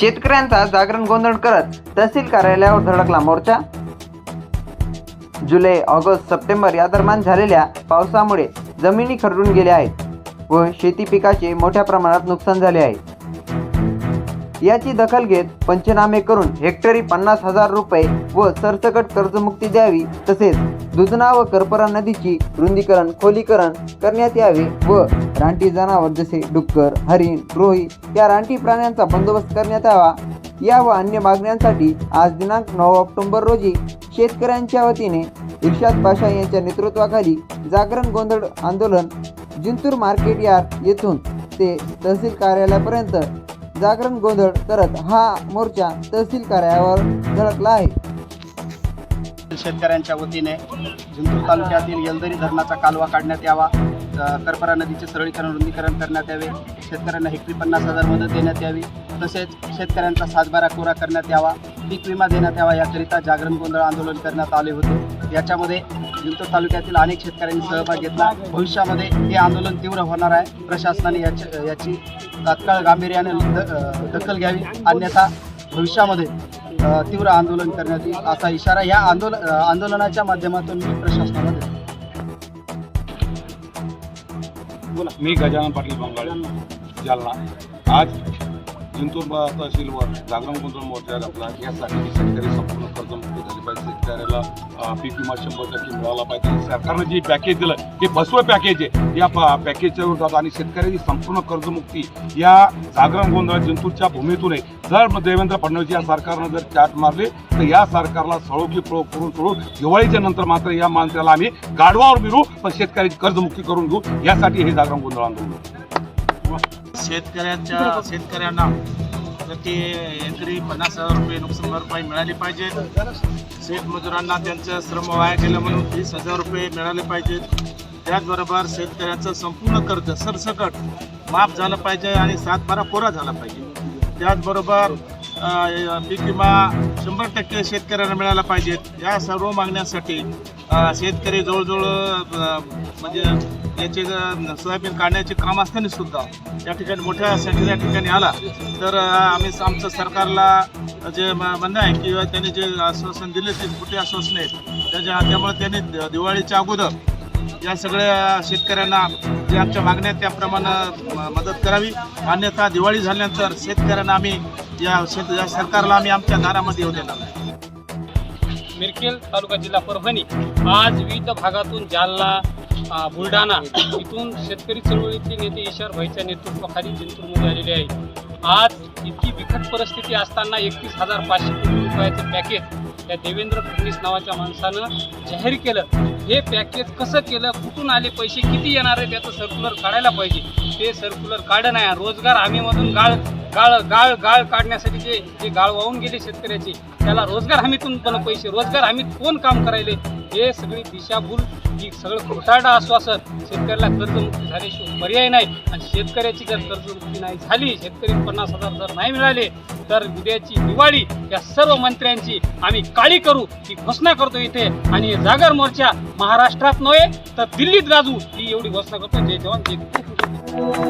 शेतकऱ्यांचा जागरण गोंधळ करत तहसील कार्यालयावर धडकला मोर्चा. जुलै ऑगस्ट सप्टेंबर या दरम्यान झालेल्या पावसामुळे जमिनी खरडून गेल्या आहेत व शेती पिकाचे मोठ्या प्रमाणात नुकसान झाले आहे. याची दखल घेत पंचनामे करून हेक्टरी पन्नास हजार रुपये व सरसकट कर्जमुक्ती द्यावी तसेच दुधना व करपरा नदीची रुंदीकरण खोलीकरण करण्यात यावे व रानटी जनावर जसे डुक्कर हरिण रोही या रानटी प्राण्यांचा बंदोबस्त करण्यात यावा. या व अन्य मागण्यांसाठी आज दिनांक नऊ ऑक्टोबर रोजी शेतकऱ्यांच्या वतीने इर्शाद पाशा यांच्या नेतृत्वाखाली जागरण गोंधळ आंदोलन जिंतूर मार्केट यार्ड येथून ते तहसील कार्यालयापर्यंत जागरण गोंधळ करत हा मोर्चा तहसील कार्यालयावर धडकला आहे. शेतकऱ्यांच्या वतीने जिंतूर तालुक्यातील येलदरी धरणाचा कालवा काढण्यात यावा करपरा नदीचे सरळीकरण रुंदीकरण करण्यात यावे शेतकऱ्यांना हेक्टरी पन्नास हजार मदत देण्यात यावी तसेच शेतकऱ्यांचा सातबारा कोरा करण्यात यावा पीक विमा देण्यात यावा याकरिता जागरण गोंधळ आंदोलन करण्यात आले होते. याच्यामध्ये जिंतूर तालुक्यातील अनेक शेतकऱ्यांनी सहभाग घेतला. भविष्यामध्ये हे आंदोलन तीव्र होणार आहे. प्रशासनाने याची याची तात्काळ गांभीर्याने द- दखल घ्यावी. अन्यथा भविष्यामध्ये तीव्र आंदोलन करण्यात येईल असा इशारा या आंदोलन आंदोलनाच्या माध्यमातून मी प्रशासनाला देतो. मी गजानन पाटील बंगाळ जालना. आज जिंतूर ब- तहसीलवर जागरण गोंधळ मोर्चा घातला यासाठी शेतकरी संपूर्ण कर्जमुक्त झाले पाहिजे. शेतकऱ्याला पीक विमा शंभर टक्के मिळाला पाहिजे. सरकारनं जे पॅकेज दिलं हे फसवं पॅकेज आहे. या प- पॅकेजच्या विरोधात आणि शेतकऱ्याची संपूर्ण कर्जमुक्ती या जागरण गोंधळ जिंतूरच्या भूमीतून आहे. जर देवेंद्र फडणवीस या सरकारनं जर चाट मारले तर या सरकारला सळोगी पळो करून सोडून दिवाळीच्या नंतर मात्र या माणसाला आम्ही गाढवावर मिळू पण शेतकऱ्याची कर्जमुक्ती करून घेऊ. यासाठी हे जागरण गोंधळ आंदोलन शेतकऱ्यांच्या शेतकऱ्यांना प्रति एकरी पन्नास हजार रुपये नुकसान भरपाई मिळाली पाहिजे. शेतमजुरांना त्यांचं श्रम वाया गेलं म्हणून तीस हजार रुपये मिळाले पाहिजेत. त्याचबरोबर शेतकऱ्यांचं संपूर्ण कर्ज सरसकट माफ झालं पाहिजे आणि सातबारा कोरा झाला पाहिजे. त्याचबरोबर पीक विमा शंभर टक्के शेतकऱ्यांना मिळाला पाहिजेत या सर्व मागण्यासाठी शेतकरी जवळजवळ म्हणजे याचे सोयाबीन काढण्याचे काम असताना सुद्धा या ठिकाणी मोठ्या संख्येने या ठिकाणी आला तर आम्ही आमचं सरकारला जे म- म्हणणं आहे की त्यांनी जे आश्वासन दिले ते कुठे आश्वासन आहेत. त्याच्या त्यामुळे त्यांनी दिवाळीच्या अगोदर या सगळ्या शेतकऱ्यांना जे आमच्या मागण्या त्याप्रमाणे म- मदत करावी. अन्यथा दिवाळी झाल्यानंतर शेतकऱ्यांना आम्ही या शेत या सरकारला आम्ही आमच्या दारामध्ये येऊ देणार मिरखेल मिरकेल तालुका जिल्हा परभणी आज विविध भागातून जालना बुलढाणा. इथून शेतकरी चळवळीचे नेते ईश्वर भाईच्या नेतृत्वाखाली जिंतूरमध्ये आलेले आहे आज इतकी बिकट परिस्थिती असताना एकतीस हजार पाचशे कोटी रुपयाचं पॅकेज या देवेंद्र फडणवीस नावाच्या माणसानं जाहीर केलं. हे पॅकेज कसं केलं? कुठून आले पैसे? किती येणार आहे त्याचं सर्क्युलर काढायला पाहिजे. ते सर्क्युलर काढणं नाही रोजगार हमीमधून गाळ. गाळ गाळ गाळ काढण्यासाठी जे जे गाळ वाहून गेले शेतकऱ्याचे त्याला रोजगार हमीतून पण पैसे रोजगार हमीत कोण काम करायले? हे सगळी दिशाभूल ही सगळं खोटारडा आश्वासन शेतकऱ्याला कर्जमुक्ती झाल्याशिवाय पर्याय नाही. आणि शेतकऱ्याची जर कर्जमुक्ती नाही झाली शेतकरी पन्नास हजार जर नाही मिळाले तर उद्याची दिवाळी या सर्व मंत्र्यांची आम्ही काळी करू ही घोषणा करतो इथे. आणि जागर मोर्चा महाराष्ट्रात नव्हे तर दिल्लीत गाजू ही एवढी घोषणा करतो. जय जवान जय